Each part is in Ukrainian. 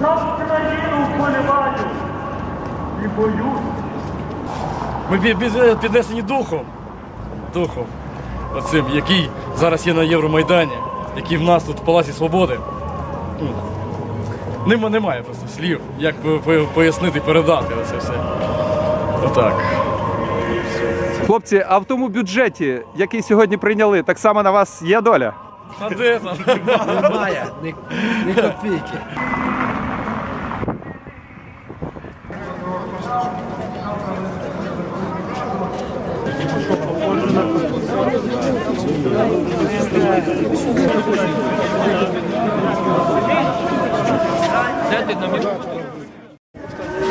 За Україну вболіваю і боюсь. Ми під- під- піднесені духом. Духом. Оцим, який зараз є на Євромайдані, який в нас тут в Палаці Свободи. Ну, Нема, немає просто слів, як по- по- пояснити передати це все. Отак. Хлопці, а в тому бюджеті, який сьогодні прийняли, так само на вас є доля? А де там? Немає ні, ні копійки.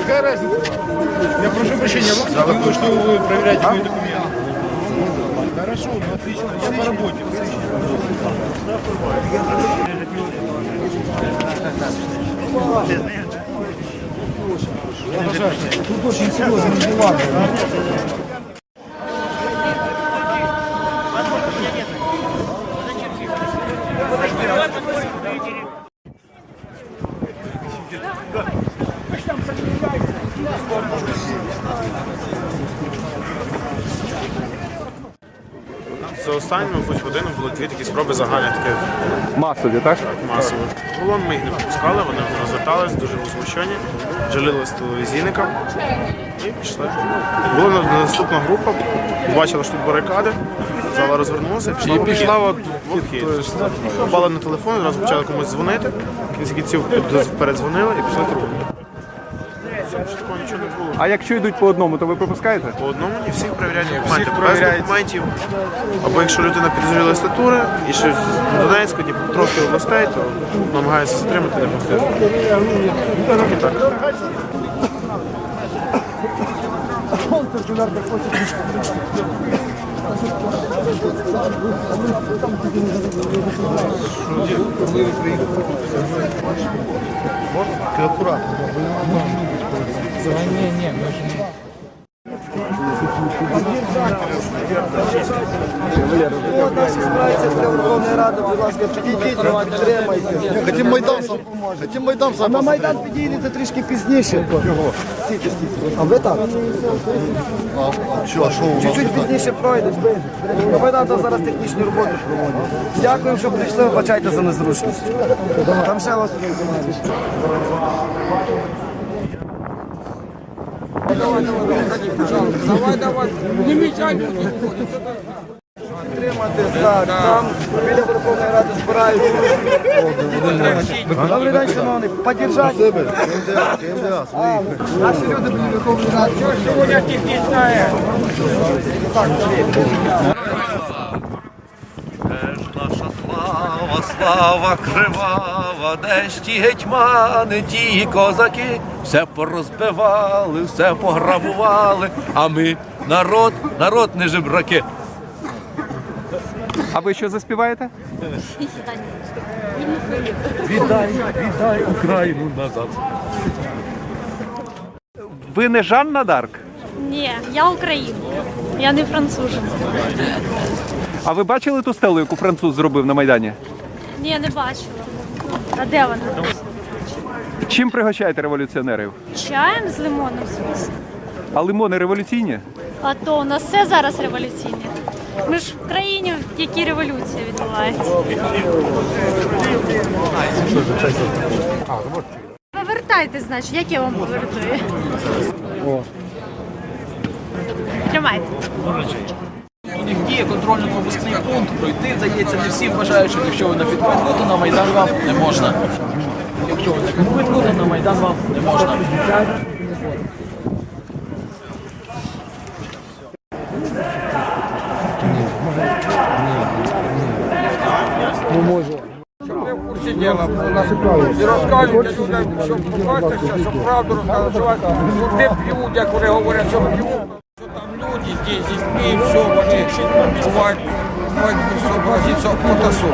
Какая разница? Я прошу прощения, я думаю, что вы проверяете мои документы. Хорошо, ну отлично, я по работе. Тут очень серьезные дела. Останню, мабуть, годину було дві такі спроби загальних таких Масові, так? масових. Колон ми їх не пропускали, вони розвертались, дуже возмущені, жалілись телевізійникам і пішли. Була на- наступна група, побачила, що тут барикади, зала розвернулася пішла. І пішла от в обхід. Попали на телефон, одразу почали комусь дзвонити, кінці кінців передзвонили і пішли кругом. Все, ще такого нічого не було. А якщо йдуть по одному, то ви пропускаєте? По одному ні, всіх перевіряють документи. Без документів. Або якщо людина підозрілої статури і ще з Донецька, трохи областей, то намагаються затримати, не пустити. Тільки так. Ні, ні, ми ж не. Верховної Ради, будь ласка, підійдіть, підтримайте. Хотим Майдан сам, хотим Майдан сам на Майдан підійдете трішки пізніше. Стійте, стійте. А ви так? Что, а что у нас? Чуть-чуть пізніше пройдеш. На Майдан там зараз технічні роботи проводять. Дякуємо, що прийшли, вибачайте за незручність. Там ще вас Підтримати, так, там біля Верховної Ради збираються. Добрий день, шановний. Поддержати. КМДА, свои. Наші люди біля Верховної Ради. Де ж наша слава, слава кривава, де ж ті гетьмани, ті козаки, все порозбивали, все пограбували, а ми народ, народ не жебраки. А ви що заспіваєте? Віддай, віддай Україну назад. Ви не Жанна Дарк? Ні, я українка. Я не француженка. А ви бачили ту стелу, яку француз зробив на Майдані? Ні, не бачила. А де вона? Чим пригощаєте революціонерів? Чаєм з лимоном, звісно. А лимони революційні? А то у нас все зараз революційне. Ми ж в країні, в якій революція відбувається. Повертайте, значить, як я вам повертую. Тримайте. У них діє контрольно-пропускний пункт. Пройти, здається, не всі вважають, що якщо ви на підпитку, то на Майдан вам не можна. Якщо ви на підпитку, то на Майдан вам не можна. І розказуйте людям, щоб побачити, щоб правду розказати, що не п'ють, як вони говорять, що п'ють. Що там люди, ті з дітьми, все, вони бувають, бувають сообразиться потасу.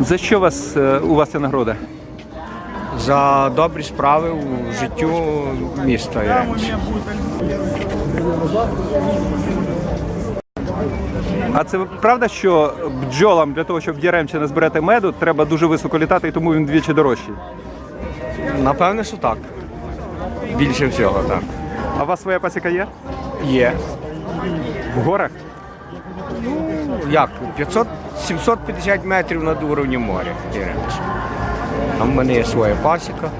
За що вас, е, у вас ця нагорода? За добрі справи у життю міста. А це правда, що бджолам для того, щоб в Яремче не збирати меду, треба дуже високо літати, і тому він двічі дорожчий? Напевне, що так. Більше всього, так. А у вас своя пасіка є? Є. В горах? Як? 500, 750 метрів над уровнем моря. Іринич. Там в мене є своя пасіка.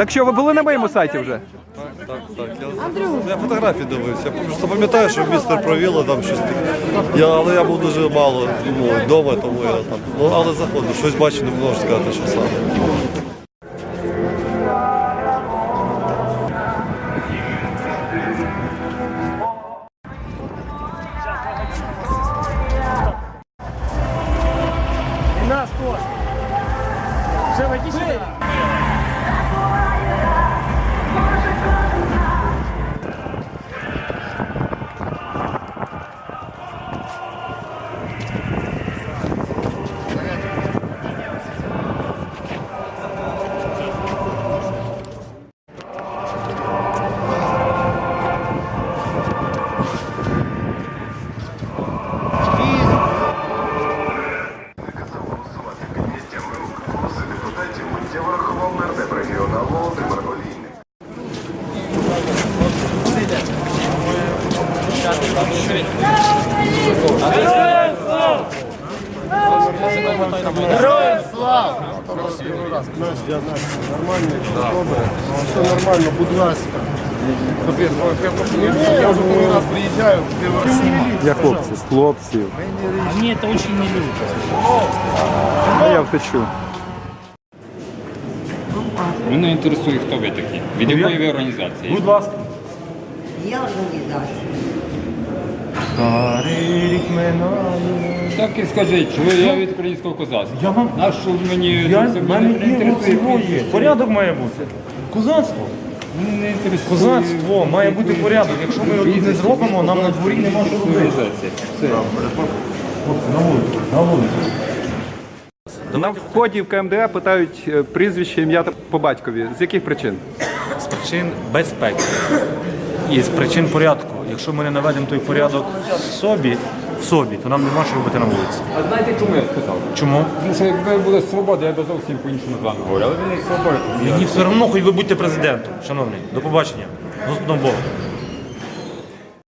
Так що ви були на моєму сайті вже? Так, так. Я, я фотографії дивився. Я просто пам'ятаю, що містер провіло там щось таке. Я, але я був дуже мало ну, вдома, тому я там. Ну, але заходив, щось бачу, не можу сказати, що саме. І нас теж. Все, ведіть сюди. Все нормально, будь ласка. Я вже коли раз приїжджаю, Я хлопці. Хлопці. Мені це дуже не любить. Я втечу. Мене інтересує, хто ви такі, від якої ви організації. Будь ласка. Так і скажіть, що ви я від українського козацтва. Я вам- На що мені Я, це в мене мене не є інтересує всього є. Порядок має бути. Козацтво. Мене не інтересує. Козацтво має бути порядок. Якщо ми його не зробимо, нам на дворі нема що робити. Організація. Все. На вулицю, на вулицю. На вході в КМДА питають е, прізвище, ім'я та по батькові. З яких причин? З причин безпеки і з причин порядку. Якщо ми не наведемо той порядок в собі, в собі, то нам нема що робити на вулиці. А знаєте, чому я спитав? Чому? Тому що якби була свобода, я б зовсім по-іншому з вами говорю. Але ви не свобода. Мені все одно, хоч ви будьте президентом, шановний. До побачення. Господом Богом.